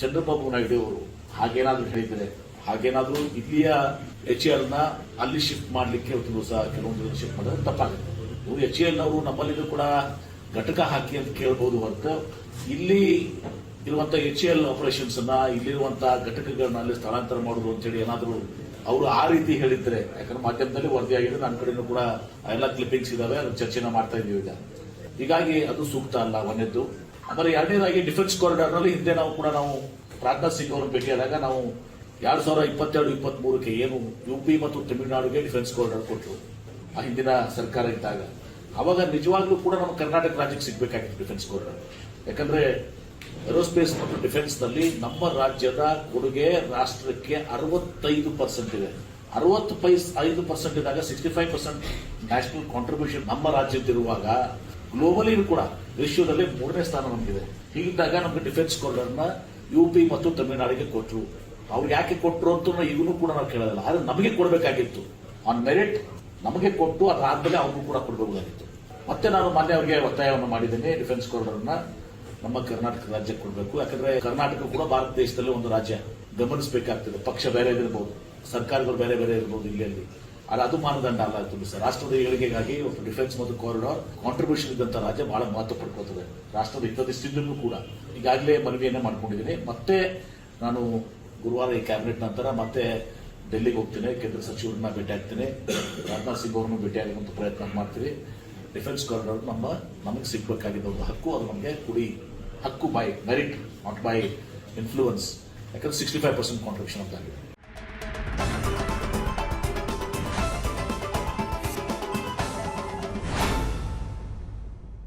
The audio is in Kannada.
ಚಂದ್ರಬಾಬು ನಾಯ್ಡು ಅವರು ಹಾಗೇನಾದ್ರೂ ಹೇಳಿದ್ರೆ, ಹಾಗೇನಾದ್ರೂ ಇಲ್ಲಿಯ ಎಚ್ ಎಲ್ನ ಅಲ್ಲಿ ಶಿಫ್ಟ್ ಮಾಡ್ಲಿಕ್ಕೆ ಒಂದು ದಿವಸ ಕೆಲವೊಂದು ಶಿಫ್ಟ್ ಮಾಡಿದ್ರೆ ತಪ್ಪಾಗುತ್ತೆ. ಇವರು ಎಚ್ ಎಲ್ ಅವರು ನಮ್ಮಲ್ಲಿಗೂ ಕೂಡ ಘಟಕ ಹಾಕಿ ಅಂತ ಕೇಳಬಹುದು ಹೊರತು ಇಲ್ಲಿ ಇರುವಂತ ಎಚ್ ಎಲ್ ಆಪರೇಷನ್ಸ್ ಅನ್ನ ಇಲ್ಲಿರುವಂತಹ ಘಟಕಗಳನ್ನ ಅಲ್ಲಿ ಸ್ಥಳಾಂತರ ಮಾಡುದು ಅಂತೇಳಿ ಏನಾದರೂ ಅವರು ಆ ರೀತಿ ಹೇಳಿದ್ರೆ, ಯಾಕಂದ್ರೆ ಮಾಧ್ಯಮದಲ್ಲಿ ವರದಿಯಾಗಿದೆ ನನ್ನ ಕಡೆನೂ ಕೂಡ ಎಲ್ಲ ಕ್ಲಿಪ್ಪಿಂಗ್ಸ್ ಇದಾವೆ ಅದ್ರ ಚರ್ಚೆನ ಮಾಡ್ತಾ ಇದೀವಿ ಈಗ. ಹೀಗಾಗಿ ಅದು ಸೂಕ್ತ ಅಲ್ಲ ಒಂದನೇದ್ದು ಆಮೇಲೆ ಎರಡನೇದಾಗಿ ಡಿಫೆನ್ಸ್ ಕಾರಿಡಾರ್ನಲ್ಲಿ ಹಿಂದೆ ನಾವು ಕೂಡ ನಾವು ರಾಜನಾಥ್ ಸಿಂಗ್ ಅವರು ಭೇಟಿಯಾದಾಗ ನಾವು ಎರಡ್ ಸಾವಿರದ ಇಪ್ಪತ್ತೆರಡು ಇಪ್ಪತ್ತ್ ಮೂರಕ್ಕೆ ಏನು ಯು ಪಿ ಮತ್ತು ತಮಿಳುನಾಡಿಗೆ ಡಿಫೆನ್ಸ್ ಕಾರಿಡಾರ್ ಕೊಟ್ಟರು ಆ ಹಿಂದಿನ ಸರ್ಕಾರ ಇದ್ದಾಗ. ಅವಾಗ ನಿಜವಾಗ್ಲೂ ಕೂಡ ನಮ್ಮ ಕರ್ನಾಟಕ ರಾಜ್ಯಕ್ಕೆ ಸಿಗಬೇಕಾಗಿತ್ತು ಡಿಫೆನ್ಸ್ ಕಾರಿಡಾರ್ ಯಾಕಂದ್ರೆ ಏರೋಸ್ಪೇಸ್ ಮತ್ತು ಡಿಫೆನ್ಸ್ನಲ್ಲಿ ನಮ್ಮ ರಾಜ್ಯದ ಕೊಡುಗೆ ರಾಷ್ಟ್ರಕ್ಕೆ ಅರವತ್ತೈದು ಪರ್ಸೆಂಟ್ ಇದೆ. ಅರವತ್ತು ಪೈಸ್ ಐದು ಪರ್ಸೆಂಟ್ ಇದ್ದಾಗ sixty five percent national contribution ನಮ್ಮ ರಾಜ್ಯದ್ದಿರುವಾಗ ಗ್ಲೋಬಲಿ ಕೂಡ ವಿಶ್ವದಲ್ಲಿ ಮೂರನೇ ಸ್ಥಾನ ನಮಗಿದೆ. ಹೀಗಿದ್ದಾಗ ನಮಗೆ ಡಿಫೆನ್ಸ್ ಕಾರಿಡಾರ್ನ ಯು ಪಿ ಮತ್ತು ತಮಿಳುನಾಡಿಗೆ ಕೊಟ್ಟರು ಅವ್ರಿಗೆ ಯಾಕೆ ಕೊಟ್ಟರು ಅಂತ ಈಗಲೂ ಕೂಡ ನಾವು ಕೇಳೋದಿಲ್ಲ. ಆದರೆ ನಮಗೆ ಕೊಡಬೇಕಾಗಿತ್ತು. ಆನ್ ಮೆರಿಟ್ ನಮಗೆ ಕೊಟ್ಟು ಅದಾದ್ಮೇಲೆ ಅವ್ರಿಗೂ ಕೂಡ ಕೊಡಬೇಕಾಗಿತ್ತು. ಮತ್ತೆ ನಾನು ಮೊನ್ನೆ ಅವರಿಗೆ ಒತ್ತಾಯವನ್ನು ಮಾಡಿದ್ದೇನೆ ಡಿಫೆನ್ಸ್ ಕಾರಿಡಾರ್ನ ನಮ್ಮ ಕರ್ನಾಟಕ ರಾಜ್ಯಕ್ಕೆ ಕೊಡಬೇಕು. ಯಾಕಂದ್ರೆ ಕರ್ನಾಟಕ ಕೂಡ ಭಾರತ ದೇಶದಲ್ಲಿ ಒಂದು ರಾಜ್ಯ. ಗಮನಿಸಬೇಕಾಗ್ತದೆ. ಪಕ್ಷ ಬೇರೆ ಇರಬಹುದು ಸರ್ಕಾರಗಳು ಬೇರೆ ಬೇರೆ ಇರಬಹುದು ಇಲ್ಲಿ ಆದ್ರೆ ಅದು ಮಾನದಂಡ ಅಲ್ಲ ತುಂಬ ಸರ್. ರಾಷ್ಟ್ರದ ಏಳಿಗೆಗಾಗಿ ಡಿಫೆನ್ಸ್ ಮತ್ತು ಕಾರಿಡಾರ್ ಕಾಂಟ್ರಿಬ್ಯೂಷನ್ ಇದ್ದಂತ ರಾಜ್ಯ ಬಹಳ ಮಹತ್ವ ಪಡ್ಕೋತದೆ ರಾಷ್ಟ್ರದ ಹಿತದೃಷ್ಟಿಯಿಂದಲೂ ಕೂಡ. ಈಗಾಗಲೇ ಮನವಿಯನ್ನೇ ಮಾಡ್ಕೊಂಡಿದ್ದೀನಿ. ಮತ್ತೆ ನಾನು ಗುರುವಾರ ಈ ಕ್ಯಾಬಿನೆಟ್ ನಂತರ ಮತ್ತೆ ಡೆಲ್ಲಿಗೆ ಹೋಗ್ತೀನಿ. ಕೇಂದ್ರ ಸಚಿವರನ್ನ ಭೇಟಿ ಆಗ್ತೀನಿ. ರಾಜನಾಥ್ ಸಿಂಗ್ ಅವರನ್ನು ಭೇಟಿ ಆಗುವಂತ ಪ್ರಯತ್ನ ಮಾಡ್ತೀವಿ. ಡಿಫೆನ್ಸ್ ಕಾರಿಡಾರ್ ನಮ್ಮ, ನಮಗೆ ಸಿಗ್ಬೇಕಾಗಿದ್ದ ಒಂದು ಹಕ್ಕು. ಅದು ನಮಗೆ ಕುಡಿ, ಹಕ್ಕು by merit not by influence ಯಾಕಂದ್ರೆ ಸಿಕ್ಸ್ಟಿ ಫೈವ್ ಪರ್ಸೆಂಟ್ ಕಾಂಟ್ರಿಬ್ಯೂಷನ್ ಅಂತ ಆಗಿದೆ.